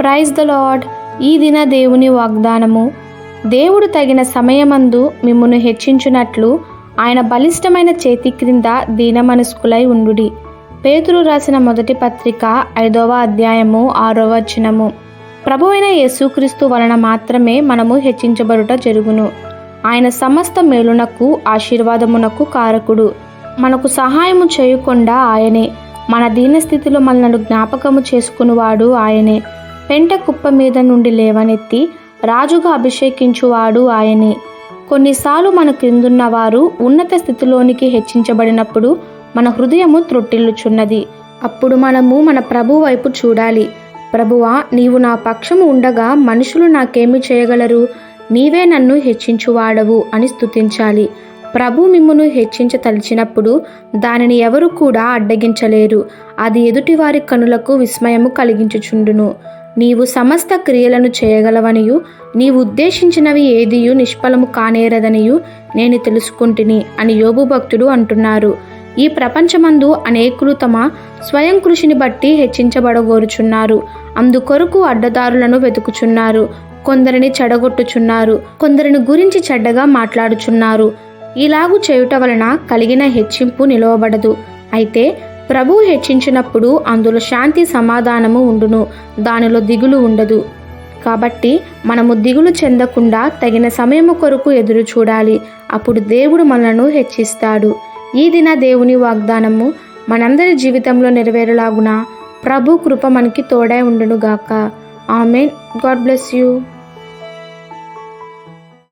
Praise the lord ఈ దిన దేవుని వాగ్దానము. దేవుడు తగిన సమయమందు మిమ్మను హెచ్చించునట్లు ఆయన బలిష్టమైన చేతి క్రింద దీనమనస్కులై ఉండుడి. పేతురు రాసిన మొదటి పత్రిక ఐదవ అధ్యాయము ఆరో వచనము. ప్రభువైన యేసుక్రీస్తు వలన మాత్రమే మనము హెచ్చించబడుట జరుగును. ఆయన సమస్త మేలునకు ఆశీర్వాదమునకు కారకుడు. మనకు సహాయము చేయకుండా ఆయనే. మన దీనస్థితిలో మనను జ్ఞాపకము చేసుకునివాడు ఆయనే. పెంట కుప్ప మీద నుండి లేవనెత్తి రాజుగా అభిషేకించువాడు ఆయనే. కొన్నిసార్లు మన క్రిందున్న వారు ఉన్నత స్థితిలోనికి హెచ్చించబడినప్పుడు మన హృదయము త్రొట్టిల్లుచున్నది. అప్పుడు మనము మన ప్రభు వైపు చూడాలి. ప్రభువా నీవు నా పక్షము ఉండగా మనుషులు నాకేమి చేయగలరు? నీవే నన్ను హెచ్చించువాడవు అని స్తుతించాలి. ప్రభు మిమ్మును హెచ్చించతలిచినప్పుడు దానిని ఎవరు కూడా అడ్డగించలేరు. అది ఎదుటివారి కనులకు విస్మయము కలిగించుచుండును. నీవు సమస్త క్రియలను చేయగలవనియు నీవు ఉద్దేశించినవి ఏదియు నిష్ఫలము కానేరదనియు నేను తెలుసుకుంటుని అని యోబు భక్తుడు అంటున్నారు. ఈ ప్రపంచమందు అనేకులు తమ స్వయం కృషిని బట్టి హెచ్చించబడగోరుచున్నారు. అందుకొరకు అడ్డదారులను వెతుకుచున్నారు. కొందరిని చెడగొట్టుచున్నారు. కొందరిని గురించి చెడ్డగా మాట్లాడుచున్నారు. ఇలాగు చేయుట వలన కలిగిన హెచ్చింపు నిలవబడదు. అయితే ప్రభు హెచ్చించినప్పుడు అందులో శాంతి సమాధానము ఉండును దానిలో దిగులు ఉండదు. కాబట్టి మనము దిగులు చెందకుండా తగిన సమయము కొరకు ఎదురు చూడాలి. అప్పుడు దేవుడు మనలను హెచ్చిస్తాడు. ఈ దిన దేవుని వాగ్దానము మనందరి జీవితంలో నెరవేరులాగున ప్రభు కృప మనకి తోడై ఉండునుగాక. ఆమెన్. God bless you.